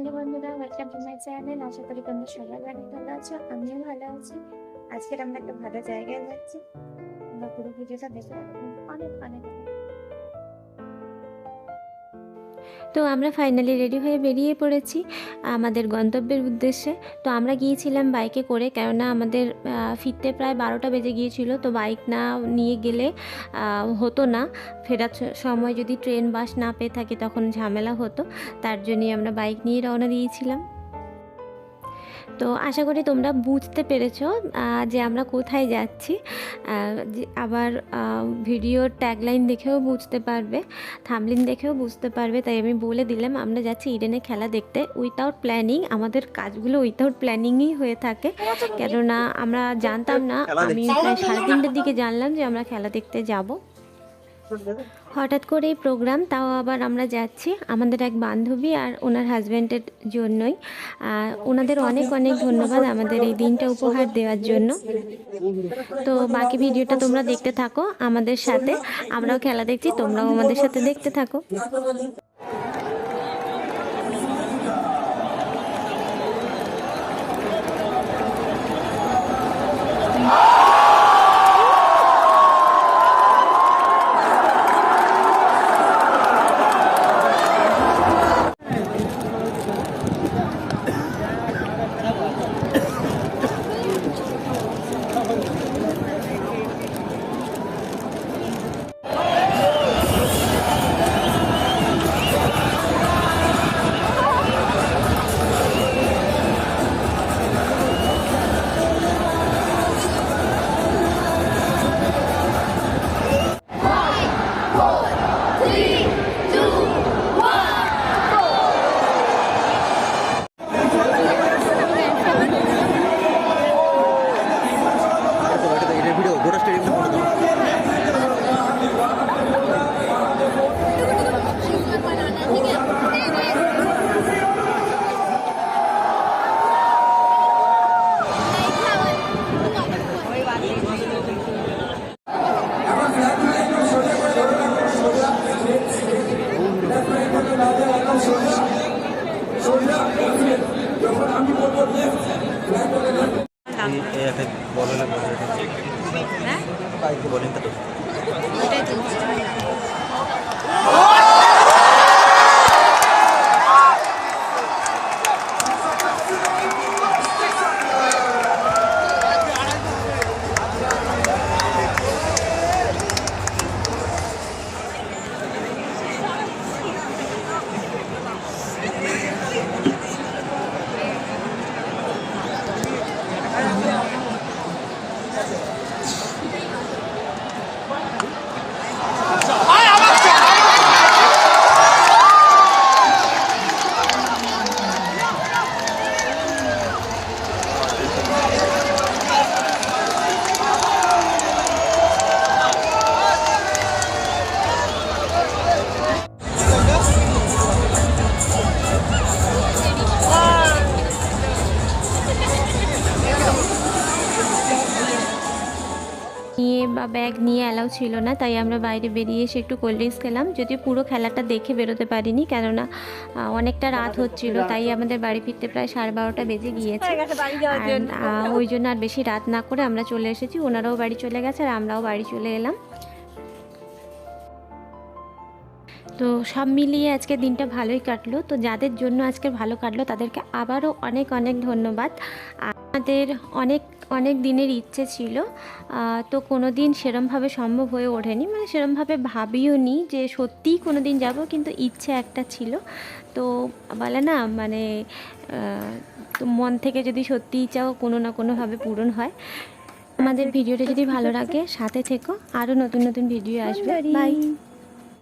Hello বন্ধুরা welcome to my channel আশা করি তোমরা সবাই ভালো ভালো আছো, আমিও ভালো আছি। আজকের আমরা একটা ভালো জায়গায় যাচ্ছি। আমরা পুরো ভিডিওটা দেখে অনেক অনেক অনেক। তো আমরা ফাইনালি রেডি হয়ে বেরিয়ে পড়েছি আমাদের গন্তব্যের উদ্দেশ্যে। তো আমরা গিয়েছিলাম বাইকে করে, কেননা আমাদের ফিরতে প্রায় বারোটা বেজে গিয়েছিল। তো বাইক না নিয়ে গেলে হতো না। ফেরার সময় যদি ট্রেন বাস না পেয়ে থাকে তখন ঝামেলা হতো। তার জন্যই আমরা বাইক নিয়ে রওনা দিয়েছিলাম। তো আশা করি তোমরা বুঝতে পেরেছ যে আমরা কোথায় যাচ্ছি। আবার ভিডিওর ট্যাগলাইন দেখেও বুঝতে পারবে থামলিন দেখেও বুঝতে পারবে তাই আমি বলে দিলাম আমরা যাচ্ছি ইডেনে খেলা দেখতে উইথাউট প্ল্যানিং আমাদের কাজগুলো উইথাউট প্ল্যানিংই হয়ে থাকে। কেননা আমরা জানতাম না আমি প্রায় সাড়ে তিনটের দিকে জানলাম যে আমরা খেলা দেখতে যাব। হঠাৎ করে এই প্রোগ্রাম, তাও আবার আমরা যাচ্ছি। আমাদের এক বান্ধবী আর ওনার হাজব্যান্ডের জন্যই। আর ওনাদের অনেক অনেক ধন্যবাদ আমাদের এই দিনটা উপহার দেওয়ার জন্য। তো বাকি ভিডিওটা তোমরা দেখতে থাকো আমাদের সাথে। আমরাও খেলা দেখছি, তোমরাও আমাদের সাথে দেখতে থাকো। three, two, ありがとうございま。নিয়ে বা ব্যাগ নিয়ে অ্যালাউ ছিল না, তাই আমরা বাইরে বেরিয়ে এসে একটু কোল্ড ড্রিঙ্কস খেলাম। যদিও পুরো খেলাটা দেখে বেরোতে পারিনি, কেননা অনেকটা রাত হচ্ছিল, তাই আমাদের বাড়ি ফিরতে প্রায় সাড়ে বারোটা বেজে গিয়েছে। ওই জন্য আর বেশি রাত না করে আমরা চলে এসেছি, ওনারাও বাড়ি চলে গেছে আর আমরাও বাড়ি চলে এলাম। তো সব মিলিয়ে আজকে দিনটা ভালোই কাটলো, তো যাদের জন্য আজকে ভালো কাটলো তাদেরকে আবারও অনেক অনেক ধন্যবাদ। আমাদের অনেক অনেক দিনের ইচ্ছে ছিল তো কোনো দিন সেরমভাবে সম্ভব হয়ে ওঠেনি। মানে সেরমভাবে ভাবিও নি যে সত্যিই কোনো দিন যাব কিন্তু ইচ্ছে একটা ছিল। তো বলে না মানে তো মন থেকে যদি সত্যিই চাও কোনো না কোনোভাবে পূরণ হয়। আমাদের ভিডিওটা যদি ভালো লাগে সাথে থেকো। আরও নতুন নতুন ভিডিও আসবে। বাই